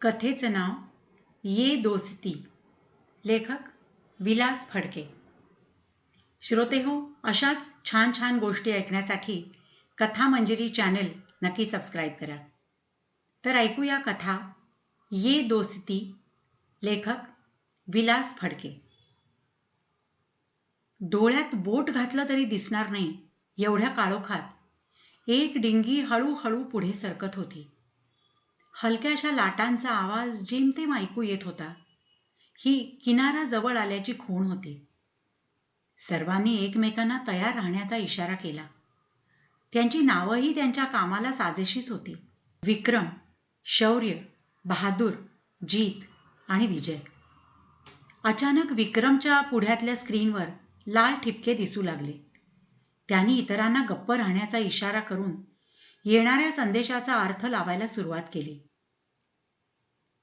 कथेचं नाव ये दोस्ती. लेखक विलास फडके. श्रोते हो अशाच छान छान गोष्टी ऐकण्यासाठी कथा मंजिरी चॅनल नक्की सबस्क्राईब करा. तर ऐकूया कथा ये दोस्ती लेखक विलास फडके. डोळ्यात बोट घातलं तरी दिसणार नाही एवढ्या काळोखात एक डिंगी हळूहळू पुढे सरकत होती. हलक्याशा लाटांचा आवाज जेमतेम ऐकू येत होता. ही किनारा जवळ आल्याची खूण होती. सर्वांनी एकमेकांना तयार राहण्याचा इशारा केला. त्यांची नावंही त्यांच्या कामाला साजेशीच होती. विक्रम शौर्य बहादूर जीत आणि विजय. अचानक विक्रमच्या पुढ्यातल्या स्क्रीनवर लाल ठिपके दिसू लागले. त्यांनी इतरांना गप्प राहण्याचा इशारा करून येणाऱ्या संदेशाचा अर्थ लावायला सुरुवात केली.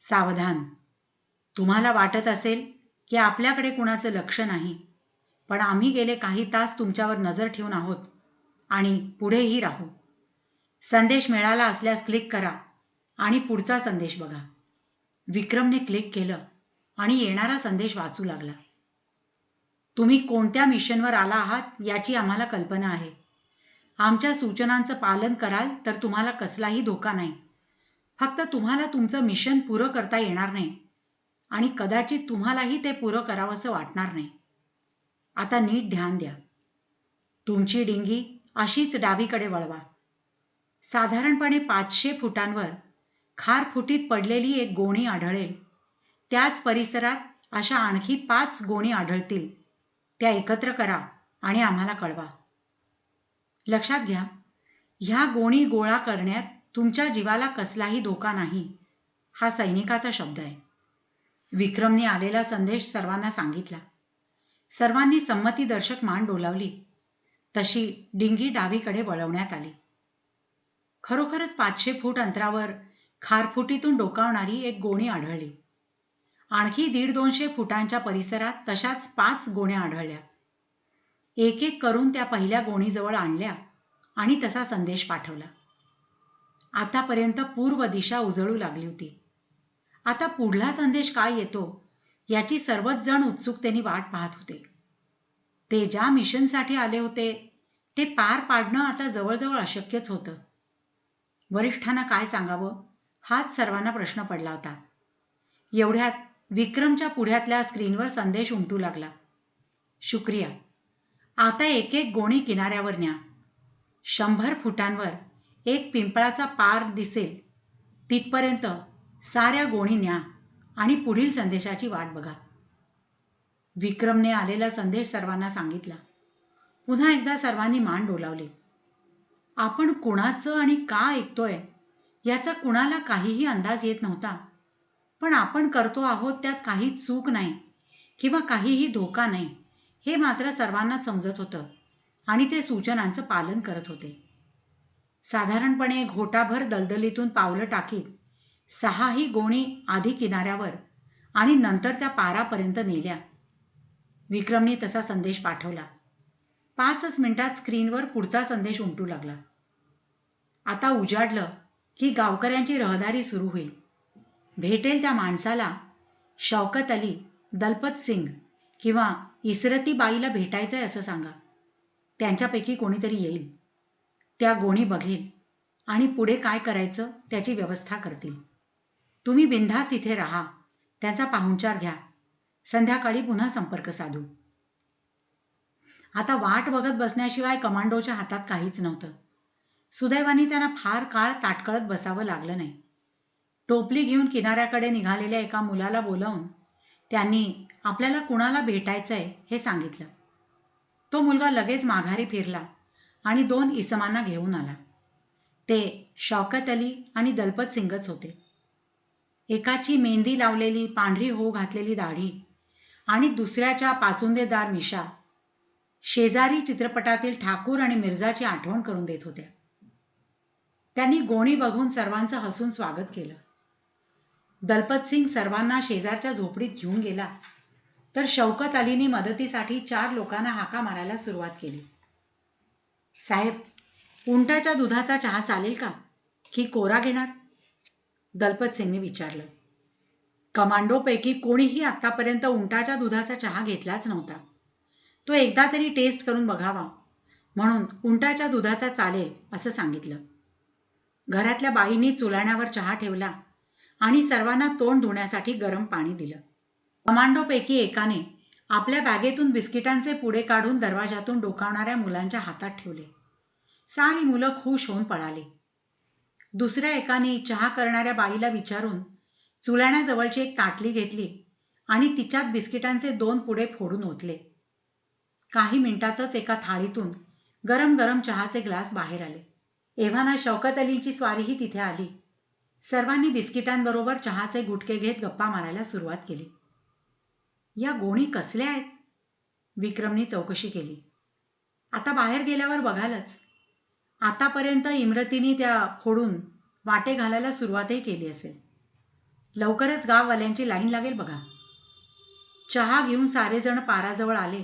सावधान. तुम्हाला वाटत असेल की आपल्याकडे कुणाचं लक्ष नाही पण आम्ही गेले काही तास तुमच्यावर नजर ठेवून आहोत आणि पुढेही राहू. संदेश मिळाला असल्यास क्लिक करा आणि पुढचा संदेश बघा. विक्रमने क्लिक केलं आणि येणारा संदेश वाचू लागला. तुम्ही कोणत्या मिशनवर आला आहात याची आम्हाला कल्पना आहे. आमच्या सूचनांचं पालन कराल तर तुम्हाला कसलाही धोका नाही. फक्त तुम्हाला तुमचं मिशन पुरं करता येणार नाही. आणि कदाचित तुम्हालाही ते पुरं करावंसं वाटणार नाही. आता नीट ध्यान द्या. तुमची डिंगी अशीच डावीकडे वळवा. साधारणपणे पाचशे फुटांवर खार फुटीत पडलेली एक गोणी आढळेल. त्याच परिसरात अशा आणखी पाच गोणी आढळतील. त्या एकत्र करा आणि आम्हाला कळवा. लक्षात घ्या ह्या गोणी गोळा करण्यात तुमच्या जीवाला कसलाही धोका नाही हा सैनिकाचा शब्द आहे. विक्रमने आलेला संदेश सर्वांना सांगितला. सर्वांनी संमतीदर्शक मान डोलावली. तशी डिंगी डावीकडे वळवण्यात आली. खरोखरच पाचशे फूट अंतरावर खारफुटीतून डोकावणारी एक गोणी आढळली. आणखी दीड दोनशे फुटांच्या परिसरात तशाच पाच गोण्या आढळल्या. एक एक करून त्या पहिल्या गोणीजवळ आणल्या आणि तसा संदेश पाठवला. आतापर्यंत पूर्व दिशा उजळू लागली होती. आता पुढला संदेश काय येतो याची सर्वच जण उत्सुकतेने वाट पाहत होते. ते ज्या मिशनसाठी आले होते ते पार पाडणं आता जवळजवळ अशक्यच होतं. वरिष्ठांना काय सांगावं हाच सर्वांना प्रश्न पडला होता. एवढ्यात विक्रमच्या पुढ्यातल्या स्क्रीनवर संदेश उमटू लागला. शुक्रिया. आता एक एक गोणी किनाऱ्यावर न्या. शंभर फुटांवर एक पिंपळाचा पार दिसेल तिथपर्यंत साऱ्या गोणी न्या आणि पुढील संदेशाची वाट बघा. विक्रमने आलेला संदेश सर्वांना सांगितला. पुन्हा एकदा सर्वांनी मान डोलावली. आपण कुणाचं आणि का ऐकतोय याचा कुणाला काहीही अंदाज येत नव्हता. पण आपण करतो आहोत त्यात काही चूक नाही किंवा काहीही धोका नाही हे मात्र सर्वांना समजत होतं आणि ते सूचनांचं पालन करत होते. साधारणपणे घोटाभर दलदलीतून पावलं टाकीत सहाही गोणी आधी किनाऱ्यावर आणि नंतर त्या पारापर्यंत नेल्या. विक्रमने तसा संदेश पाठवला. पाचच मिनिटात स्क्रीनवर पुढचा संदेश उमटू लागला. आता उजाडलं की गावकऱ्यांची रहदारी सुरू होईल. भेटेल त्या माणसाला शौकत अली दलपत सिंग किंवा इसरती बाईला भेटायचंय असं सांगा. त्यांच्यापैकी कोणीतरी येईल. त्या गोणी बघेल आणि पुढे काय करायचं त्याची व्यवस्था करतील. तुम्ही बिनधास्त इथे राहा. त्यांचा पाहुणचार घ्या. संध्याकाळी पुन्हा संपर्क साधू. आता वाट बघत बसण्याशिवाय कमांडोच्या हातात काहीच नव्हतं. सुदैवाने त्यांना फार काळ ताटकळत बसावं लागलं नाही. टोपली घेऊन किनाऱ्याकडे निघालेल्या एका मुलाला बोलावून त्यांनी आपल्याला कुणाला भेटायचंय हे सांगितलं. तो मुलगा लगेच माघारी फिरला. आणि दोन इसमांना घेऊन आला. ते शौकत अली आणि दलपत सिंगच होते. एकाची मेहंदी लावलेली पांढरी हो घातलेली दाढी आणि दुसऱ्याच्या पाचुंदेदार मिशा शेजारी चित्रपटातील ठाकूर आणि मिर्झाची आठवण करून देत होत्या. त्यांनी गोणी बघून सर्वांचं हसून स्वागत केलं. दलपत सिंग सर्वांना शेजारच्या झोपडीत घेऊन गेला तर शौकत अलीने मदतीसाठी चार लोकांना हाका मारायला सुरुवात केली. साहेब उंटाच्या दुधाचा चहा चालेल का? की कोरा घेणार? दलपत सिंगने विचारलं. कमांडोपैकी कोणीही आतापर्यंत उंटाच्या दुधाचा चहा घेतलाच नव्हता. तो एकदा तरी टेस्ट करून बघावा. म्हणून उंटाच्या दुधाचा चालेल असं सांगितलं. घरातल्या बाईंनी चुलाण्यावर चहा ठेवला आणि सर्वांना तोंड धुण्यासाठी गरम पाणी दिलं. कमांडोपैकी एकाने आपल्या बॅगेतून बिस्किटांचे पुडे काढून दरवाजातून डोकावणाऱ्या मुलांच्या हातात ठेवले. सारी मुलं खुश होऊन पळाली. दुसऱ्या एकाने चहा करणाऱ्या बाईला विचारून चुलाण्याजवळची एक ताटली घेतली आणि तिच्यात बिस्किटांचे दोन पुडे फोडून ओतले. काही मिनिटातच एका थाळीतून गरम गरम चहाचे ग्लास बाहेर आले. एव्हाना शौकत अलींची स्वारीही तिथे आली. सर्वांनी बिस्किटांबरोबर चहाचे गुटके घेत गप्पा मारायला सुरुवात केली. या गोणी कसल्या आहेत? विक्रमनी चौकशी केली. आता बाहेर गेल्यावर बघालच. आतापर्यंत इमरतीने त्या फोडून वाटे घालायला सुरुवातही केली असेल. लवकरच गाववाल्यांची लाईन लागेल बघा. चहा घेऊन सारेजण पाराजवळ आले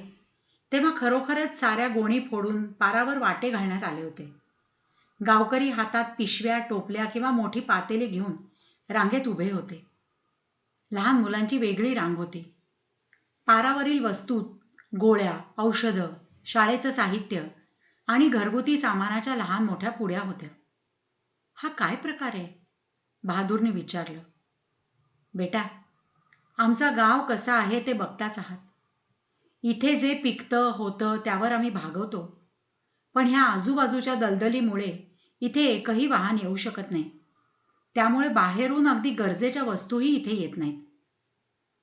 तेव्हा खरोखरच साऱ्या गोणी फोडून पारावर वाटे घालण्यात आले होते. गावकरी हातात पिशव्या टोपल्या किंवा मोठी पातेले घेऊन रांगेत उभे होते. लहान मुलांची वेगळी रांग होती. पारावरील वस्तू गोळ्या औषधं शाळेचं साहित्य आणि घरगुती सामानाच्या लहान मोठ्या पुड्या होत्या. हा काय प्रकार आहे? बहादूरने विचारलं. बेटा आमचा गाव कसा आहे ते बघताच आहात. इथे जे पिकतं होतं त्यावर आम्ही भागवतो. पण ह्या आजूबाजूच्या दलदलीमुळे इथे एकही वाहन येऊ शकत नाही. त्यामुळे बाहेरून अगदी गरजेच्या वस्तूही इथे येत नाहीत.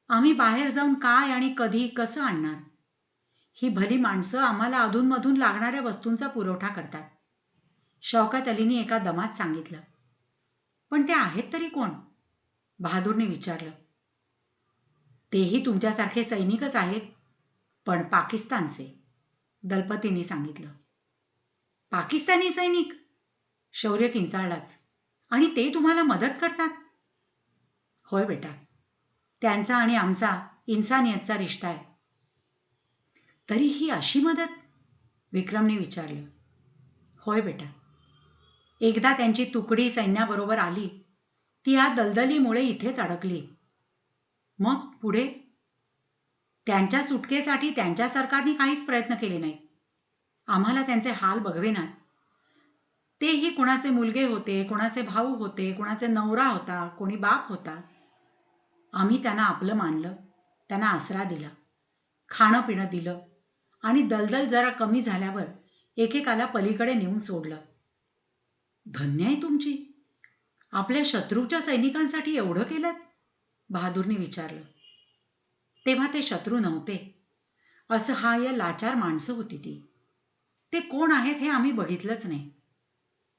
आम्ही बाहेर जाऊन काय आणि कधी कसं आणणार? ही भली माणसं आम्हाला अधूनमधून लागणाऱ्या वस्तूंचा पुरवठा करतात. शौकत अलीने एका दमात सांगितलं. पण ते आहेत तरी कोण? बहादूरने विचारलं. तेही तुमच्यासारखे सैनिकच आहेत पण पाकिस्तानचे दलपतींनी सांगितलं. पाकिस्तानी सैनिक? शौर्य किंचाळलाच. आणि ते तुम्हाला मदत करतात? होय बेटा. त्यांचा आणि आमचा इन्सानियतचा रिश्ता आहे. तरी ही अशी मदत? विक्रमने विचारलं. होय बेटा. एकदा त्यांची तुकडी सैन्याबरोबर आली ती या दलदलीमुळे इथेच अडकली. मग पुढे? त्यांच्या सुटकेसाठी त्यांच्या सरकारने काहीच प्रयत्न केले नाही आम्हाला त्यांचे हाल बघवेनात. तेही कुणाचे मुलगे होते कुणाचे भाऊ होते कुणाचे नवरा होता कोणी बाप होता. आम्ही त्यांना आपलं मानलं त्यांना आसरा दिला खाणं पिणं दिलं आणि दलदल जरा कमी झाल्यावर एकेकाला पलीकडे नेऊन सोडलं. धन्य आहे तुमची. आपल्या शत्रूच्या सैनिकांसाठी एवढं केलं बहादूरने विचारलं. तेव्हा ते शत्रू नव्हते. असहाय्य लाचार माणसं होती ती. ते कोण आहेत हे आम्ही बघितलंच नाही.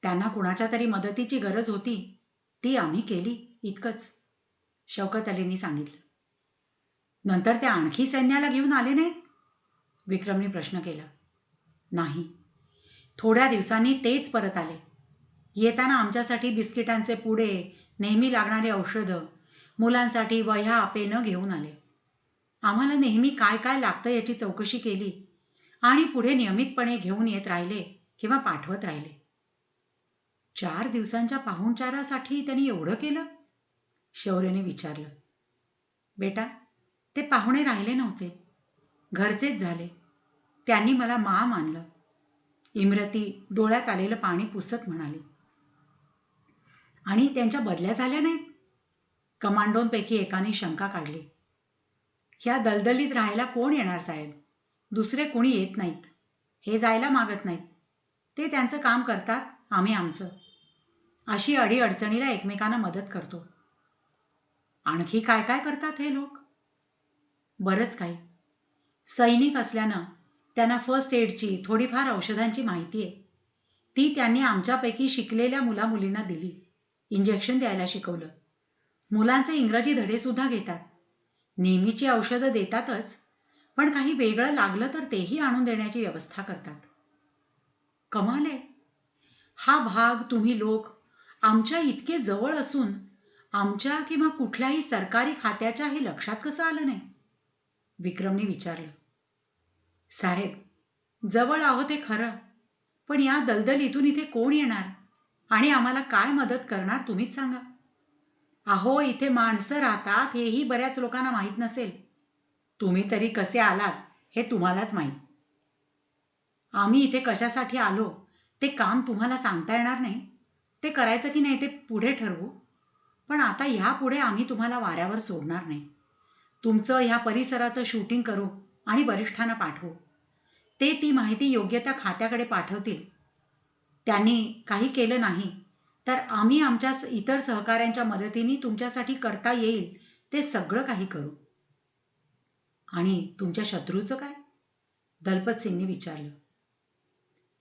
त्यांना कुणाच्या तरी मदतीची गरज होती ती आम्ही केली इतकंच. शौकत अलींनी सांगितलं. नंतर ते आणखी सैन्याला घेऊन आले नाहीत? विक्रमने प्रश्न केला. नाही. थोड्या दिवसांनी तेच परत आले. येताना आमच्यासाठी बिस्किटांचे पुडे नेहमी लागणारे औषधं मुलांसाठी वह्या पेनं घेऊन आले. आम्हाला नेहमी काय काय लागतं याची चौकशी केली आणि पुढे नियमितपणे घेऊन येत राहिले किंवा पाठवत राहिले. चार दिवसांच्या पाहुणचारासाठी त्यांनी एवढं केलं? शौर्यने विचारलं. बेटा ते पाहुणे राहिले नव्हते. घरचेच झाले. त्यांनी मला मा मानलं. इमरती डोळ्यात आलेलं पाणी पुसत म्हणाली. आणि त्यांच्या बदल्या झाल्या नाहीत? कमांडोंपैकी एकाने शंका काढली. ह्या दलदलीत राहायला कोण येणार साहेब? दुसरे कोणी येत नाहीत. हे जायला मागत नाहीत. ते त्यांचं काम करतात आम्ही आमचं. अशी अडीअडचणीला एकमेकांना मदत करतो. आणखी काय काय करतात हे लोक? बरंच काही. सैनिक असल्यानं त्यांना फर्स्ट एडची थोडीफार औषधांची माहिती आहे. ती त्यांनी आमच्यापैकी शिकलेल्या मुलामुलींना दिली. इंजेक्शन द्यायला शिकवलं. मुलांचे इंग्रजी धडे सुद्धा घेतात. नेहमीची औषधं देतातच पण काही वेगळं लागलं तर तेही आणून देण्याची व्यवस्था करतात. कमाल आहे. हा भाग तुम्ही लोक आमच्या इतके जवळ असून आमच्या किंवा कुठल्याही सरकारी खात्याच्या हे लक्षात कसं आलं नाही? विक्रमने विचारलं. साहेब जवळ आहोत हे खरं पण या दलदलीतून इथे कोण येणार आणि आम्हाला काय मदत करणार तुम्हीच सांगा. अहो इथे माणसं राहतात हेही बऱ्याच लोकांना माहीत नसेल. तुम्ही तरी कसे आलात हे तुम्हालाच माहीत. आम्ही इथे कशासाठी आलो ते काम तुम्हाला सांगता येणार नाही? ते करायचं की नाही ते पुढे ठरवू? पण आता ह्यापुढे आम्ही तुम्हाला वाऱ्यावर सोडणार नाही. तुमचं ह्या परिसराचं शूटिंग करू आणि वरिष्ठांना पाठवू. ते ती माहिती योग्य त्या खात्याकडे पाठवतील. त्यांनी काही केलं नाही तर आम्ही आमच्या इतर सहकाऱ्यांच्या मदतीने तुमच्यासाठी करता येईल ते सगळं काही करू. आणि तुमच्या शत्रूचं काय? दलपत सिंगने विचारलं.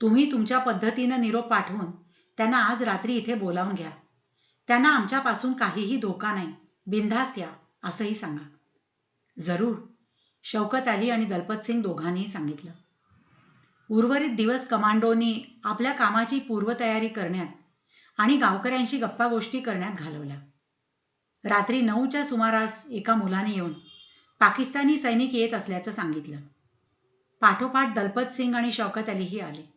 तुम्ही तुमच्या पद्धतीनं निरोप पाठवून त्यांना आज रात्री इथे बोलावून घ्या. त्यांना आमच्यापासून काहीही धोका नाही. बिनधास्त या असंही सांगा. जरूर शौकत अली आणि दलपत सिंग दोघांनीही सांगितलं. उर्वरित दिवस कमांडोनी आपल्या कामाची पूर्वतयारी करण्यात आणि गावकऱ्यांशी गप्पा गोष्टी करण्यात घालवल्या. रात्री नऊच्या सुमारास एका मुलाने येऊन पाकिस्तानी सैनिक येत असल्याचं सांगितलं. पाठोपाठ दलपत सिंग आणि शौकत अलीही आले.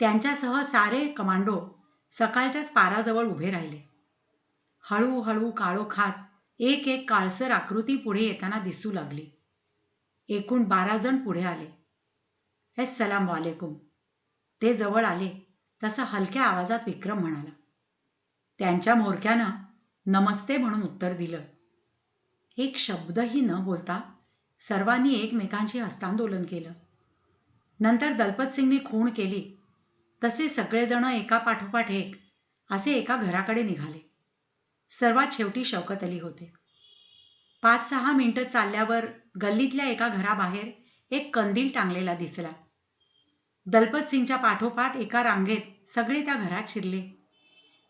त्यांच्यासह सारे कमांडो सकाळच्याच पाराजवळ उभे राहिले. हळूहळू काळोखात एक एक काळसर आकृती पुढे येताना दिसू लागली. एकूण बारा जण पुढे आले. सलाम वालेकुम. ते जवळ आले तसा हलक्या आवाजात विक्रम म्हणाला. त्यांच्या मोरक्यानं नमस्ते म्हणून उत्तर दिलं. एक शब्दही न बोलता सर्वांनी एकमेकांशी हस्तांदोलन केलं. नंतर दलपत सिंगने खूण केली. तसे सगळेजण एका पाठोपाठ एक असे एका घराकडे निघाले. सर्वात शेवटी शौकत अली होते. पाच सहा मिनिटं चालल्यावर गल्लीतल्या एका घराबाहेर एक कंदील टांगलेला दिसला. दलपत सिंगच्या पाठोपाठ एका रांगेत सगळे त्या घरात शिरले.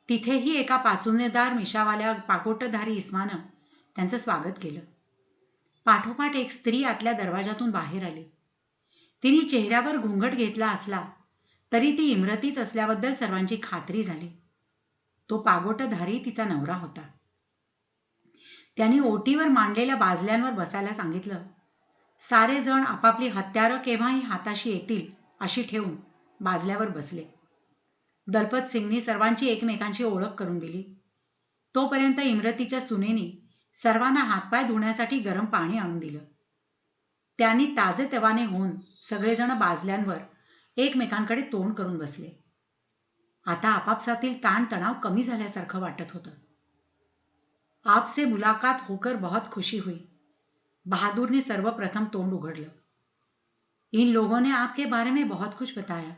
तिथेही एका पाचुनेदार मिशावाल्या पाकोटधारी इस्मानं त्यांचं स्वागत केलं. पाठोपाठ एक स्त्री आतल्या दरवाजातून बाहेर आली. तिने चेहऱ्यावर घुंगट घेतला असला तरी ती इमरतीच असल्याबद्दल सर्वांची खात्री झाली. तो पागोटधारी तिचा नवरा होता. त्याने ओटीवर मांडलेल्या बाजल्यांवर बसायला सांगितलं सारे जण आपापली हत्यारं केव्हाही हाताशी येतील अशी ठेवून बाजल्यावर बसले. दलपत सिंगनी सर्वांची एकमेकांची ओळख करून दिली. तोपर्यंत इमरतीच्या सुनेनी सर्वांना हातपाय धुण्यासाठी गरम पाणी आणून दिलं. त्यांनी ताजेतवाने होऊन सगळेजण बाजल्यांवर एकमेकांकडे तोंड करून बसले. आता आपापसातील ताणतणाव कमी झाल्यासारखं वाटत होतं. आपसे मुलाकात होकर बहुत खुशी हुई. बहादुर ने सर्वप्रथम तोंड उघडलं. इन लोगों ने आपके बारे में बहुत कुछ बताया.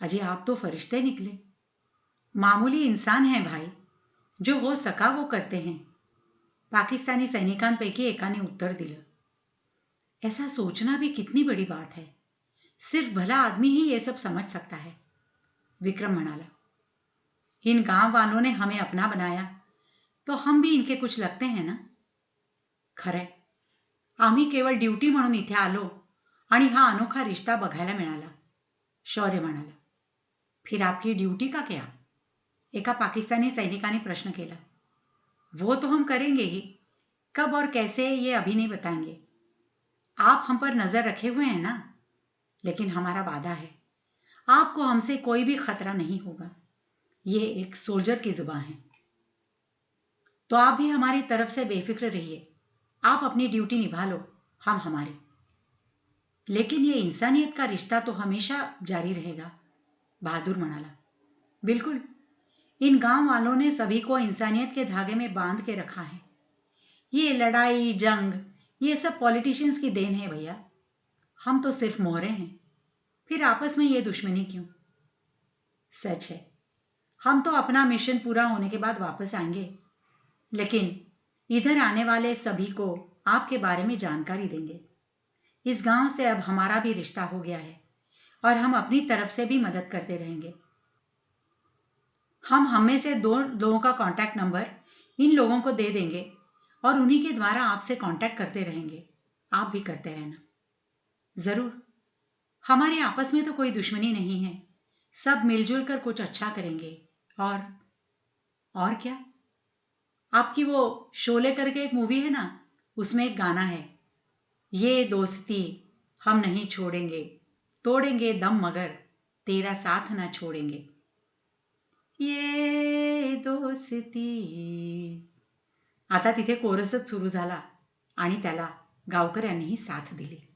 अजय, आप तो फरिश्ते निकले। मामूली इंसान हैं भाई। जो हो सका वो करते हैं। पाकिस्तानी सैनिकांपैकी एकाने उत्तर दिलं। ऐसा सोचना भी कितनी बड़ी बात है। सिर्फ़ भला आदमी ही ये सब समझ सकता है। विक्रम म्हणाला इन गाँव वालों ने हमें अपना बनाया तो हम भी इनके कुछ लगते हैं ना? खरंय आम्ही केवळ ड्युटी म्हणून इथे आलो आणि हा अनोखा रिश्ता बघायला मिळाला, शौर्य म्हणाला. फिर आपकी ड्यूटी का क्या? एका पाकिस्तानी सैनिकाने प्रश्न केला. वो तो हम करेंगे ही, कब और कैसे ये अभी नहीं बताएँगे। आप हम पर नज़र रखे हुए हैं ना? लेकिन हमारा वादा है। आपको हमसे कोई भी खतरा नहीं होगा। ये एक सोल्जर की ज़ुबान है। तो आप भी हमारी तरफ़ से बेफिक्र रहिए। आप अपनी ड्यूटी निभा लो, हम हमारी। लेकिन ये इंसानियत का रिश्ता तो हमेशा जारी रहेगा, बहादुर मनाला। बिल्कुल। इन गाँव वालों ने सभी को इंसानियत के धागे में बाँध के रखा है। ये लड़ाई, जंग, ये सब पॉलिटिशियंस की देन है भैया। हम तो सिर्फ़ मोहरे हैं। फिर आपस में ये दुश्मनी क्यों? सच है। हम तो अपना मिशन पूरा होने के बाद वापस आएँगे। लेकिन इधर आने वाले सभी को आपके बारे में जानकारी देंगे। इस गाँव से अब हमारा भी रिश्ता हो गया है और हम अपनी तरफ़ से भी मदद करते रहेंगे। हम हम से दो लोगों का कांटेक्ट नंबर इन लोगों को दे देंगे और उन्हीं के द्वारा आपसे कांटेक्ट करते रहेंगे। आप भी करते रहना। ज़रूर। हमारे आपस में तो कोई दुश्मनी नहीं है। सब मिलजुल कर कुछ अच्छा करेंगे। और और क्या? आपकी वो शोले करके एक मूवी है ना? उसमें एक गाना है। ये दोस्ती हम नहीं छोड़ेंगे। तोड़ेंगे दम मगर, तेरा साथ ना छोड़ेंगे। ये दोस्ती। आता तिथे कोरसच सुरू झाला आणि त्याला गावकऱ्यांनीही साथ दिली।